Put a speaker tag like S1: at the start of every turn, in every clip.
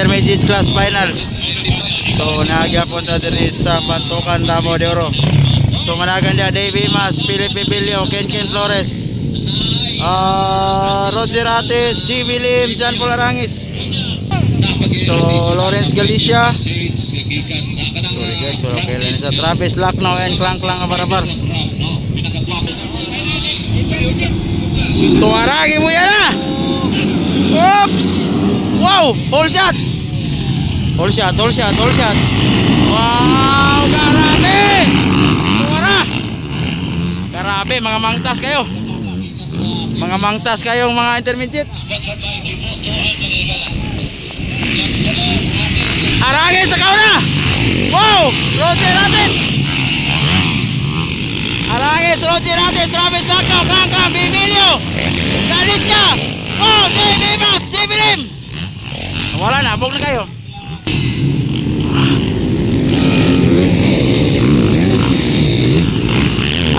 S1: intermediate class final. So nagyapon ta diri sa Bantukan Davao de Oro. So managan dia Davey Mas, Philip Pibilio, Ken Ken Flores. Ah, Roger Ates, G. Lim, Jan Polarangis. So Lawrence Galicia. Sorry guys, so okay lang sa Travis Lakno and Klang Klang Abarabar. Tumaragi mo yan ah! Oops! Wow! Hole shot! Hole shot, hole shot, hole shot. Wow! Grabe! Tumara! Grabe, mga mangtas kayo. Mga mangtas kayong mga intermediate. Arangin sa kauna! Wow! Roger Ates! Arangis, Roger Ates, Travis Lacno, Kang Kang, Bibilio! Galicia! Wow! J. Limas, J. Bilim! Wala na, abog na kayo.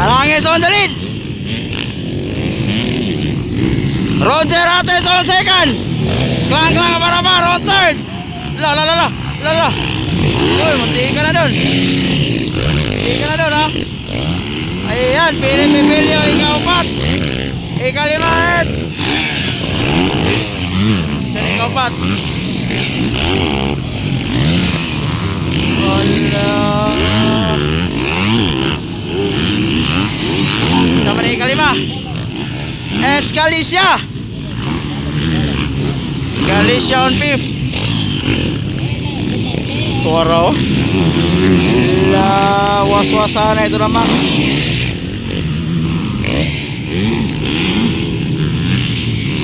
S1: Arangis on the lead! Roger Ates on second! Klang Klang Barabar on third! La la la la! La la! Uy, muntiin ka na dun! Muntiin ka na dun ha! Ayan, Pili Pipilio, ikaw pat! Ikaw lima heads! Saan ikaw pat? Wala! Sama na ikaw lima! It's Galicia! Galicia on fifth! Tuwara oh! La waswasa na ito naman.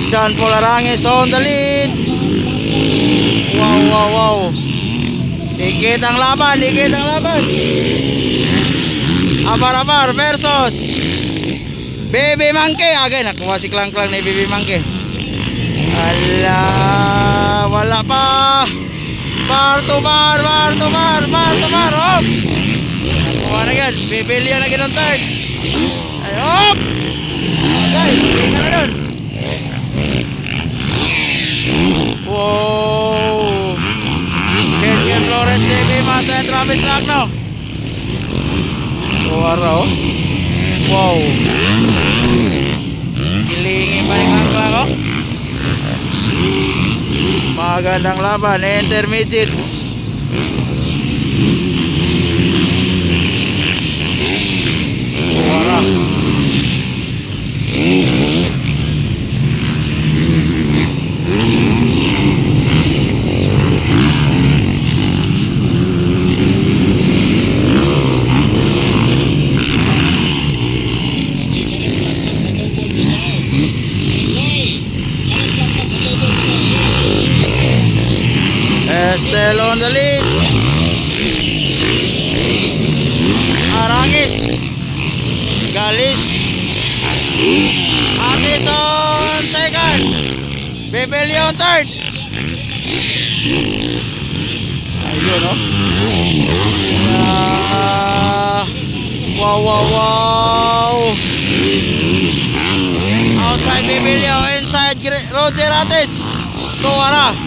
S1: John Polarangis on the lead. Wow, wow, wow. Dikit ang laban, dikit ang laban. Abar-abar versus Baby Monkey. Again, nakuha si Klang Klang ni Baby Monkey. Ala, wala pa. Bar to bar, bar to bar, bar to bar, hop! Nakuha na yan, bibilyo na ganun third. Ay, hop! Okay, hindi na dun. Wow! Ken Ken Flores TV, Masa Travis Lagno. Tuwara, oh. Wow! Kilingin pa yung angkla ko. Magandang laban, intermediate. Wala. Estel on the lead. Arangis. Galis. Atis on second. Bebeli on third. Ayun, no? Ah, wow, wow, wow. Outside Bebelio, inside Roger Atis. Tuwara.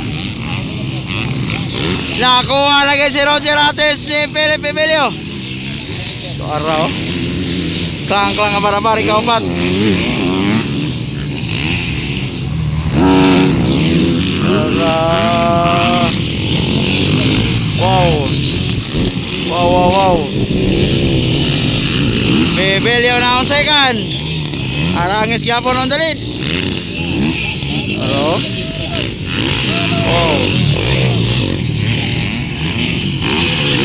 S1: Nakuha lagi si Roger Ates ni Philip Emilio. Ito araw. Klang klang ang barabar, ikaw pat. Wow. Wow, wow, wow. Bebelio na on second. Arangis gyapon on lead. Aro. Wow.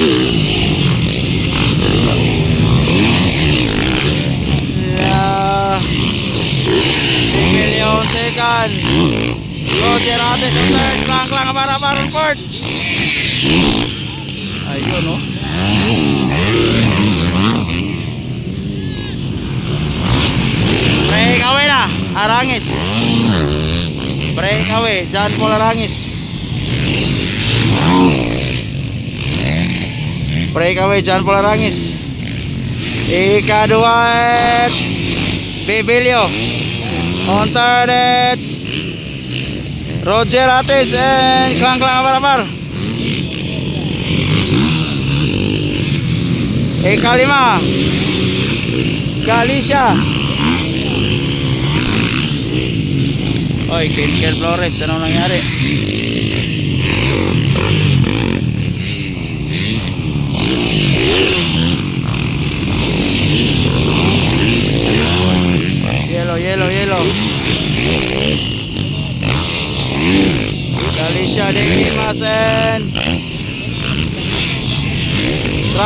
S1: Yeah. Million second. Roger Ates sa third. Klang klang para para fourth. Ayun no. Break away na. Arangis. Break away. John Paul Arangis. Break away John Paul Arangis. Ikadua it's Bibilio. On third it's Roger Ates and Klang Klang Abarapar. Ikalima. Galicia. Oy, Kenkel Flores, anong nangyari?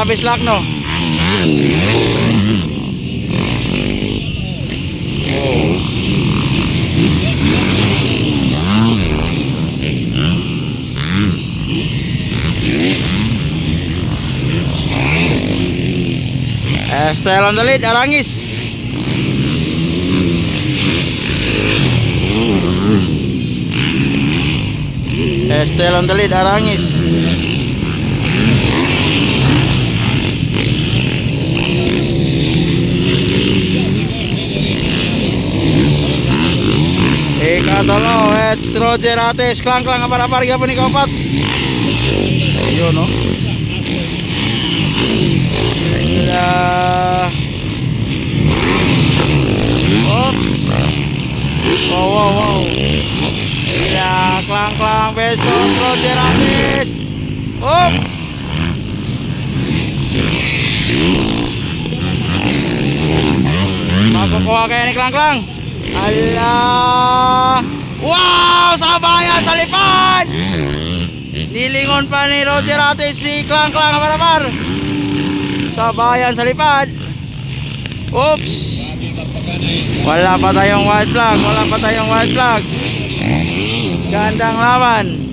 S1: Travis Lacno. Estel on the lead, Arangis. Estel on the lead, Arangis. Ikatolo, it's Roger Ates, klang klang apar-apar gapon ni kapat. Ayun no. Sila. Oops. Wow, wow, wow. Sila, klang klang besos Roger Ates. Op. Makukuha kaya ni klang klang. Allah! Wow! Sabayan sa lipad! Nilingon pa ni Roger ate si Klang Klang Abarapar. Sabayan sa lipad. Oops! Wala pa tayong white flag. Wala pa tayong white flag. Gandang laban.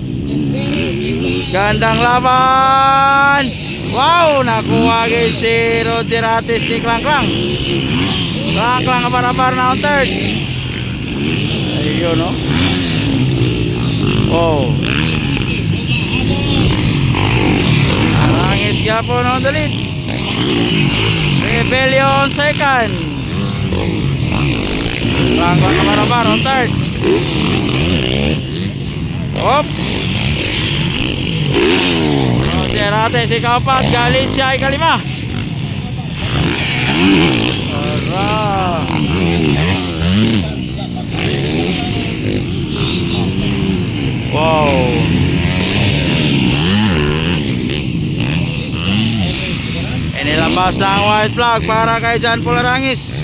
S1: Gandang laban. Wow! Nakuha agad si Roger Ates ni Klang Klang. Klang Klang Abarapar na on third. Ayun no. Oh. Arangis Gapon on the lead. Rebellion second. Rangkot na marabar on third. Op. Roger Ate si kapat. Galicia ikalima. Wow. Inilabas na ang white flag para kay John Polarangis.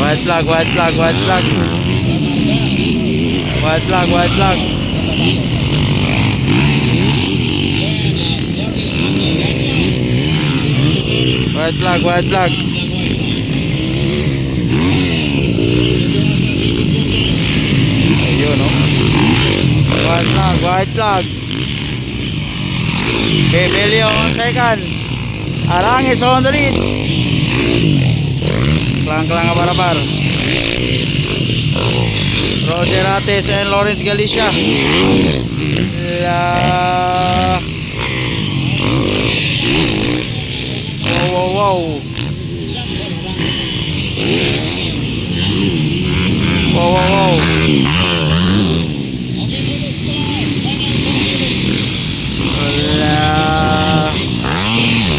S1: White flag, white flag, white flag. White flag, white flag. White flag, white flag. Ayun, no? White flag, white flag. Bebelio on second. Arangis on the lead. Klang-klang abarabar. Roger Ates and Lawrence Galicia. La... Wow, wow, wow. Wow, wow, wow. Wala.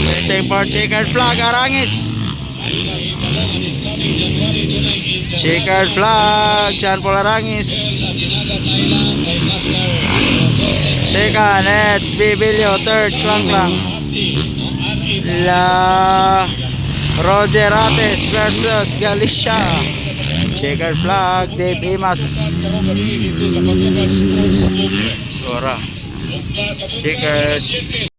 S1: Waiting for checkered flag, Arangis. Checkered flag, John Paul Arangis. Second, it's Bibilio. Third, Klang Klang. La Roger Ates versus Galicia. Checkered flag, Dave Imas. Dora. Checkered.